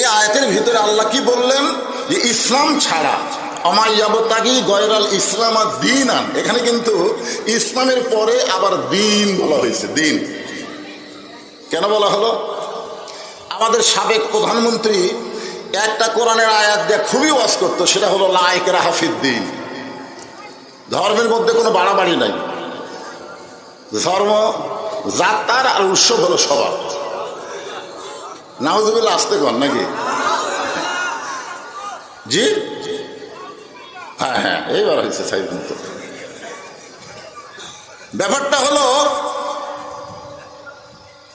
এই আয়াতের ভিতরে আল্লাহ কি বললেন? যে ইসলাম ছাড়া অমাইয়াবতাগি গয়রাল ইসলাম আর দিন আন এখানে কিন্তু ইসলামের পরে আবার দিন বলা হয়েছে, দিন। কেন বলা হলো? আমাদের সাবেক প্রধানমন্ত্রী একটা কোরআনের আয়াত দিয়ে খুবই ওয়াজ করতো, সেটা হলো লাইক রাহাফিদ্দিন ধর্মের মধ্যে কোনো বাড়াবাড়ি নাই। ধর্ম যাত্রার আর উৎসব হলো সবার। নাহজুবিল্লা আসতে কর নাকি? জি? হ্যাঁ হ্যাঁ এইবার হয়েছে ব্যাপারটা হলো,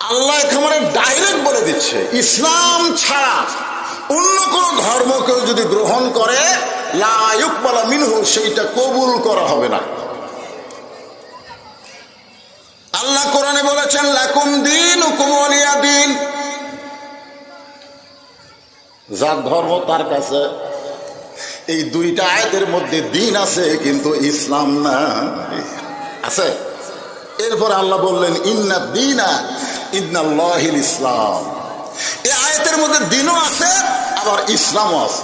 আল্লাহ একেবারে ডাইরেক্ট বলে দিচ্ছে, ইসলাম ছাড়া অন্য কোন ধর্ম কেউ যদি গ্রহণ করে লায়ুকবালা মিনহু, সেইটা কবুল করা হবে না। আল্লাহ কোরআনে বলেছেন, লাকুম দিন কুমলিয়া দিন। যার ধর্ম তার কাছে। এই দুইটা আয়াতের মধ্যে দিন আছে, কিন্তু ইসলাম না। আছে? এরপর আল্লাহ বললেন, ইন্না দিনা ইন্নাল্লাহিল ইসলাম। এই আয়াতের মধ্যে দিনও আছে, আবার ইসলামও আছে।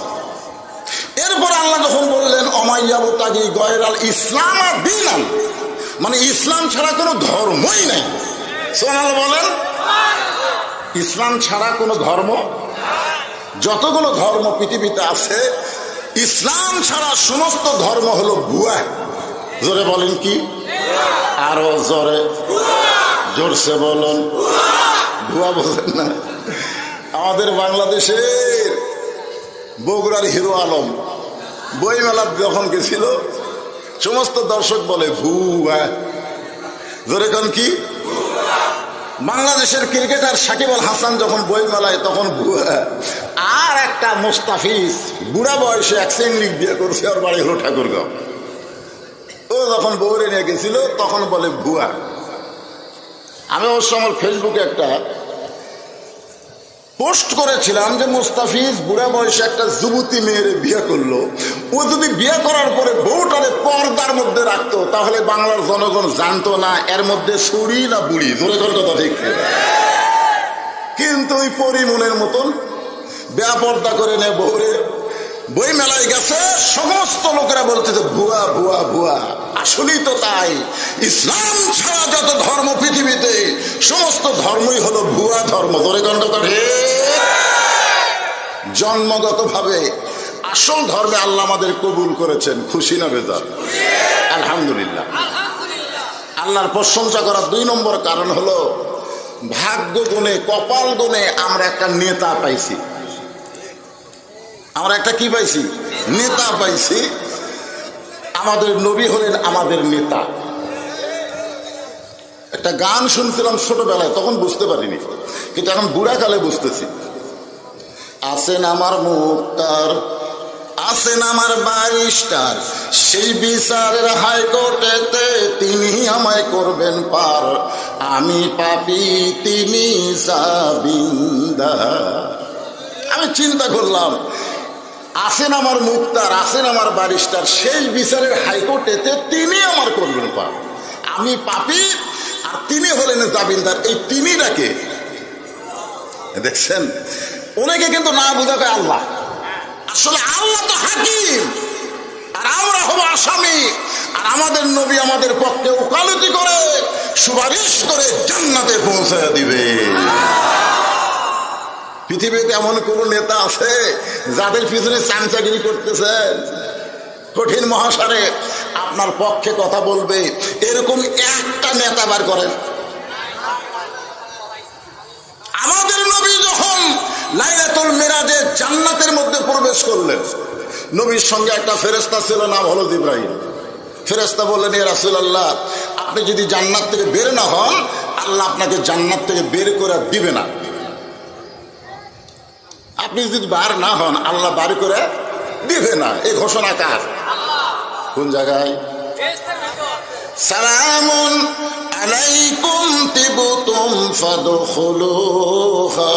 এরপর আল্লাহ যখন বললেন অমাইয়াবু তাগি গয়রাল ইসলাম আর দিন মানে ইসলাম ছাড়া কোনো ধর্মই নাই। সোনাল বলেন। ইসলাম ছাড়া কোনো ধর্ম যতগুলো ধর্ম পৃথিবীতে আছে, ইসলাম ছাড়া সমস্ত ধর্ম হলো ভুয়া। জোরে বলেন কি? আরও জোরে। জোরসে বলুন। ভুয়া বলেন না। আমাদের বাংলাদেশের বগুড়ার হিরো আলম, বইমেলা যখন গেছিল, সমস্ত দর্শক বলে ভুয়া। জোরে কন কি? বাংলাদেশের ক্রিকেটার সাকিব আল হাসান যখন বই মেলায় তখন ভুয়া। আর একটা মুস্তাফিজ, বুড়া বয়সে এক লিগ বিয়ে করছে, ওর বাড়ি হলো ঠাকুরগাঁও। ও যখন বৌরে নিয়ে গেছিল, তখন বলে, ভুয়া। আমি অবশ্য আমার ফেসবুকে একটা পোস্ট করেছিলাম যে মুস্তাফিজ, বুড়া বয়সে একটা যুবতী মেয়ের বিয়ে করল। ও যদি বিয়ে করার পরে বউটারে পর্দার মধ্যে রাখতো, তাহলে বাংলার জনগণ জানতো না এর মধ্যে ছুরি না বুড়ি। ধরে কথা ঠিক। কিন্তু ওই পরিমনের মতন বেপর্দা করে নে বউরে। বই মেলায় গেছে, সমস্ত লোকেরা বলতেছে ভুয়া ভুয়া ভুয়া। আসলেই তো তাই। ইসলাম ছাড়া যত ধর্ম পৃথিবীতে, সমস্ত ধর্মই হলো ভুয়া ধর্ম। ধরে গণ্ড করে। জন্মগত ভাবে আসল ধর্মে আল্লাহ আমাদের কবুল করেছেন। খুশি না বেজার? আলহামদুলিল্লাহ। আল্লাহর প্রশংসা করার দুই নম্বর কারণ হলো, ভাগ্য গুণে, কপাল গুণে আমরা একটা নেতা পাইছি। আমরা একটা কি পাইছি? নেতা পাইছি। আমাদের নবী হলেন আমাদের নেতা। একটা গান শুনছিলাম ছোটবেলায়, তখন বুঝতে পারিনি। কিন্তু এখন বুড়াকালে বুঝতেছি। আছেন আমার মুক্তার, আছেন আমার বারিস্টার সেই বিচারের হাইকোর্টেতে তিনি আমায় করবেন পার। আমি পাপি, তিনি আমি চিন্তা করলাম আছেন আমার মুক্তার আছেন আমার বারিস্টার সেই বিচারের হাইকোর্টেতে তিনি আমার করবেন পার আমি পাপি, আর তিনি হলেন জাবিন্দার এই তিনি ডাকে দেখছেন? অনেকে কিন্তু না বুঝা কয় আল্লাহ। আসলে আল্লাহ তো হাকিম, আর আমরা হব আসামি, আর আমাদের নবী আমাদের পক্ষে ওকালতি করে, সুপারিশ করে জান্নাতে পৌঁছে দিবে। পৃথিবীতে এমন কোন নেতা আছে যাদের পিছনে চামচাগিরি করতেছেন কঠিন মহাসারে আপনার পক্ষে কথা বলবে। এরকম একটা নেতা বার করেন। আমাদের নবী যখন লাইলাতুল মেরাজে জান্নাতের মধ্যে প্রবেশ করলেন, নবীর সঙ্গে একটা ফেরেস্তা ছিল, নাম হলো ইব্রাহিম ফেরেস্তা বললেন, এ রাসুলাল্লাহ, আপনি যদি জান্নাত থেকে বের না হন, আল্লাহ আপনাকে জান্নাত থেকে বের করে দিবে না। আপনি যদি বার না হন, আল্লাহ বার করে দিবে না। এই ঘোষণা কার? কোন জায়গায়? সালামুন আলাইকুম তিবতুম ফাদখুলুহা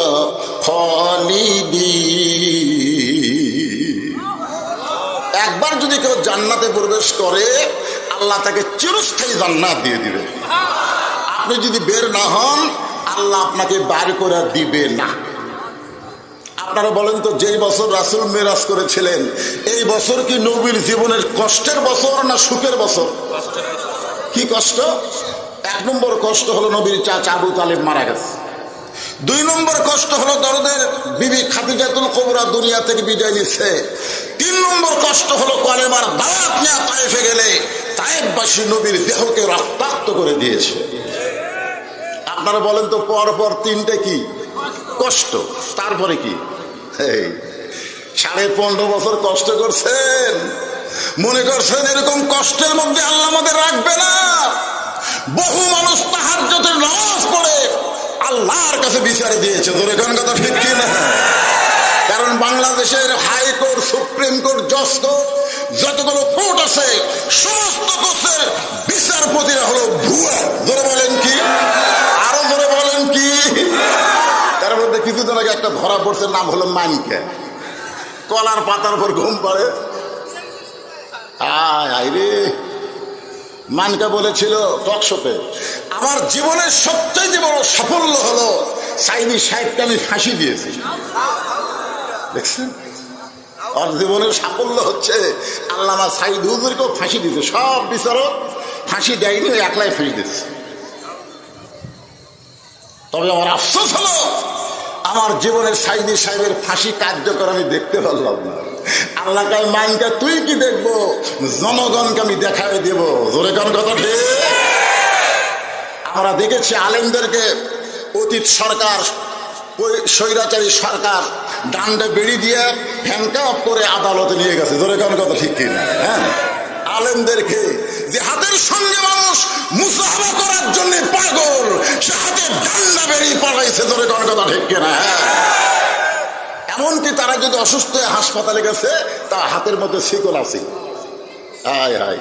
একবার যদি কেউ জান্নাতে প্রবেশ করে, আল্লাহ তাকে চিরস্থায়ী জান্নাত দিয়ে দিবে। আপনি যদি বের না হন, আল্লাহ আপনাকে বার করে দিবে না। আপনারা বলেন তো, যেই বছর রাসুল মেরাজ করেছিলেন, এই বছর কি নবীর জীবনের কষ্টের বছর না সুখের বছর? কি কষ্ট? এক নম্বর কষ্ট হলো নবীর চাচা আবু তালেব মারা গেছে। দুই নম্বর কষ্ট হলো দরদের বিবি খাদিজাতুল কবরা দুনিয়া থেকে বিদায় নিচ্ছে তিন নম্বর কষ্ট হলো কলেমার দাওয়াত নিয়ে তাইফে গেলে তাইফবাসী নবীর দেহকে রক্তাক্ত করে দিয়েছে। আপনারা বলেন তো পর পর তিনটে কি? কষ্ট। তারপরে কি? সাড়ে পনেরো বছর কষ্ট করছেন। মনে করছেন এরকম কষ্টের মধ্যে আল্লাহ আমাদের রাখবে না। বহু মানুষ তাহার যত নামাজ পড়ে, আল্লাহর কাছে বিচারে দিয়েছে। তোর এখন কথা ঠিক কি না কারণ বাংলাদেশের হাইকোর্ট, সুপ্রিম কোর্ট, জজ কোর্ট, যতগুলো কোর্ট আছে, সমস্ত কোর্টের বিচারপতিরা হলো ভুয়া ধরে বলেন কি আরও ধরে বলেন কি তার মধ্যে কিছুদিন আগে একটা ধরা পড়ছে, নাম হলো মানিকা। কলার পাতার উপর ঘুম পড়ে। আয় আয় মানকা বলেছিল টকশোতে আমার জীবনের সবচেয়ে বড় সাফল্য হলো সাইদি সাহেবকে আমি ফাঁসি দিয়েছি। দেখছেন? ওর জীবনের সাফল্য হচ্ছে, আল্লামা সাইদ হুজুরকেও ফাঁসি দিতে সব বিচারক ফাঁসি দেয়নি একলাই ফাঁসি দিচ্ছে তবে আমার আফসোস হলো আমার জীবনের সাইদি সাহেবের ফাঁসি কার্যকর আমি দেখতে পারলাম না। আল্লাহ কাল মাইনকা তুই কি দেখব? জনগণকে আমি দেখাই দেব। জোরে কোন কথা আমরা দেখেছি আলেমদেরকে অতীত সরকার স্বৈরাচারী সরকার ডান্ডে বেড়ি দিয়ে হ্যান্ডকাপ করে আদালতে নিয়ে গেছে। জোরে কোন কথা ঠিক কিনা? হ্যাঁ? আলেমদেরকে যে হাতের সঙ্গে মানুষ মুসাফা করার জন্য পাগল, সে হাতে ডান্ডা বেরিয়ে পালাইছে, ধরে কোন কথা ঠিক কিনা? এমনকি তারা যদি অসুস্থ হয়ে হাসপাতালে গেছে তা হাতের মধ্যে শিকল আছে। হায় হায়।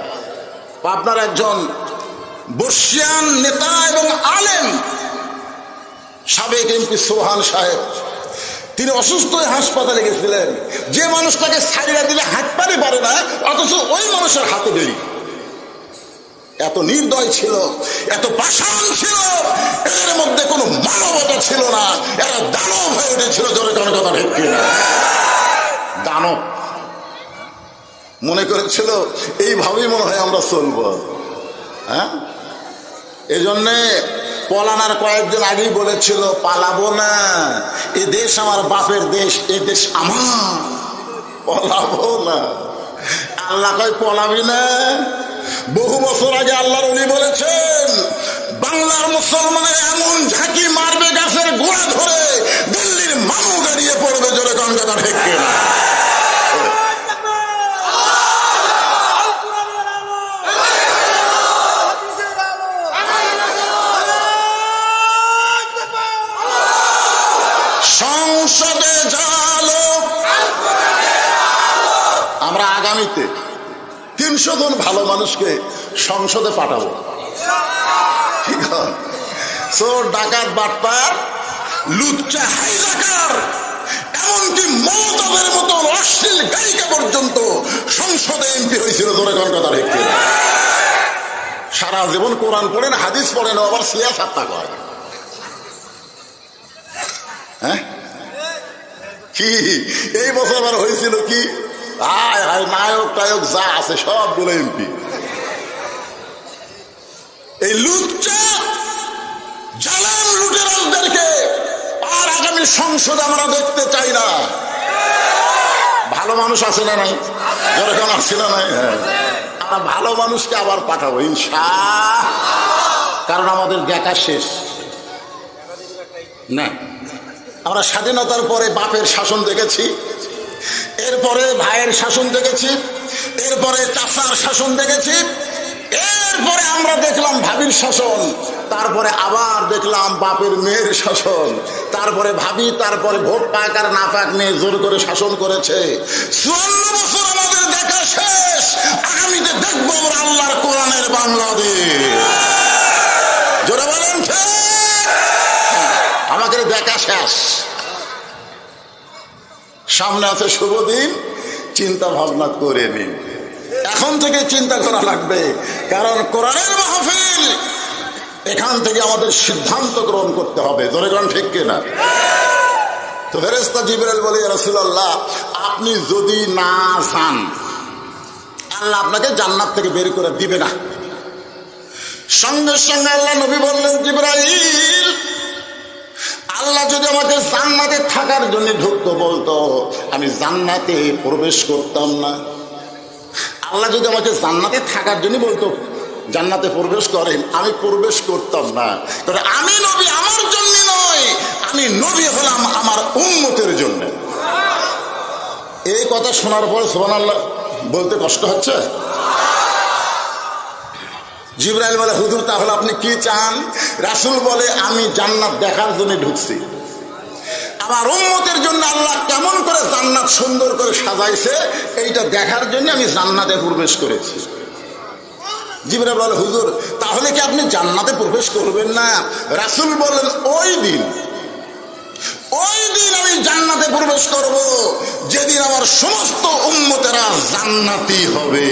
আপনার একজন বর্ষিয়ান নেতা এবং আলেম, সাবেক এমপি সোহান সাহেব, তিনি অসুস্থ হয়ে হাসপাতালে গেছিলেন। যে মানুষটাকে সাইরা দিলে হাত পারে না, অথচ ওই মানুষের হাতে বেরি এত নির্দয় ছিল, এত পাষাণ ছিল, এদের মধ্যে কোনো মানবতা ছিল না, এরা দানব হয়ে উঠেছিল জোরে কোনো কথা কিনা। দানব। মনে করেছিল, এইভাবেই মনে হয় আমরা চলবো। হ্যাঁ? এই জন্যে পলানার কয়েকদিন আগেই বলেছিল, পালাবো না, এ দেশ আমার বাপের দেশ, এ দেশ আমার। আল্লাহ কয়, পলাবি না। বহু বছর আগে আল্লাহর উনি বলেছেন, বাংলার মুসলমানের এমন ঝাঁকি মারবে গাছের গোড়া ধরে, দিল্লির মামু দাঁড়িয়ে পড়বে জোরে কনকাতা ঠিক তিনশো জন ভালো মানুষকে সংসদে পাঠাবো। ঠিক? চোর ডাকাত বাটপার, লুচ্চা হাইজাকার এমনকি মমতাদের মতো অশ্লীল গায়িকা পর্যন্ত সংসদে এমপি হয়েছিল কোন কথা ঠিক সারা জীবন কোরআন পড়েন, হাদিস পড়েন আবার সিয়া সাত্তা করে হ্যাঁ? কি? এই বছর আবার হয়েছিল কি? নায়ক টায়ক যা আছে সবগুলো এমপি। এই লুটেরালদেরকে আর আগামী সংসদে আমরা দেখতে চাই না। ভালো মানুষ আছে না নাই? যেরকম আছে না নাই? হ্যাঁ। আমরা ভালো মানুষকে আবার পাঠাবো ইনশা কারণ আমাদের দেখা শেষ। না। আমরা স্বাধীনতার পরে বাপের শাসন দেখেছি। এরপরে ভাইয়ের শাসন দেখেছি, এরপরে চাষার শাসন দেখেছি, এরপরে আমরা দেখলাম ভাবির শাসন, তারপরে আবার দেখলাম বাপের মেয়ের শাসন, তারপরে ভাবি, তারপরে ভোট পাক আর না পাক নিয়ে জোর করে শাসন করেছে। বছর আমাদের দেখা শেষ, আগামীতে দেখব আমরা আল্লাহর কোরআনের বাংলাদেশ। জোরে বলেন ঠিক? আমাদের দেখা শেষ। সামনে আছে শুভ দিন, চিন্তা ভাবনা করে নিন। এখন থেকে চিন্তা করা লাগবে, কারণ কোরআনের মাহফিল, এখান থেকে আমাদের সিদ্ধান্ত গ্রহণ করতে হবে। ধরে কোন ঠিক কিনা? তো ফেরেস্তা জিবরাইল বলে রসুল্লাহ আপনি যদি না যান, আল্লাহ আপনাকে জান্নাত থেকে বের করে দিবে না। সঙ্গে সঙ্গে আল্লাহ নবী বললেন, জিব্রাইল আল্লাহ যদি আমাকে জান্নাতে থাকার জন্য ঢুকতো বলতো, আমি জান্নাতে প্রবেশ করতাম না। আল্লাহ যদি আমাকে জান্নাতে থাকার জন্য বলতো, জান্নাতে প্রবেশ করেন, আমি প্রবেশ করতাম না। কারণ আমি নবী, আমার জন্য নয়, আমি নবী হলাম আমার উন্মতের জন্য। এই কথা শোনার পর সোহান আল্লাহ বলতে কষ্ট হচ্ছে? জিব্রাইল বলে, হুজুর, তাহলে আপনি কি চান? রাসুল বলে, আমি জান্নাত দেখার জন্য ঢুকছি। আমার উম্মতের জন্য আল্লাহ কেমন করে জান্নাত সুন্দর করে সাজাইছে, এইটা দেখার জন্য আমি জান্নাতে প্রবেশ করেছি। জিবরাইল বলে, হুজুর, তাহলে কি আপনি জান্নাতে প্রবেশ করবেন না? রাসুল বলেন, ওই দিন ওই দিন আমি জান্নাতে প্রবেশ করব, যেদিন আমার সমস্ত উম্মতেরা জান্নাতি হবে।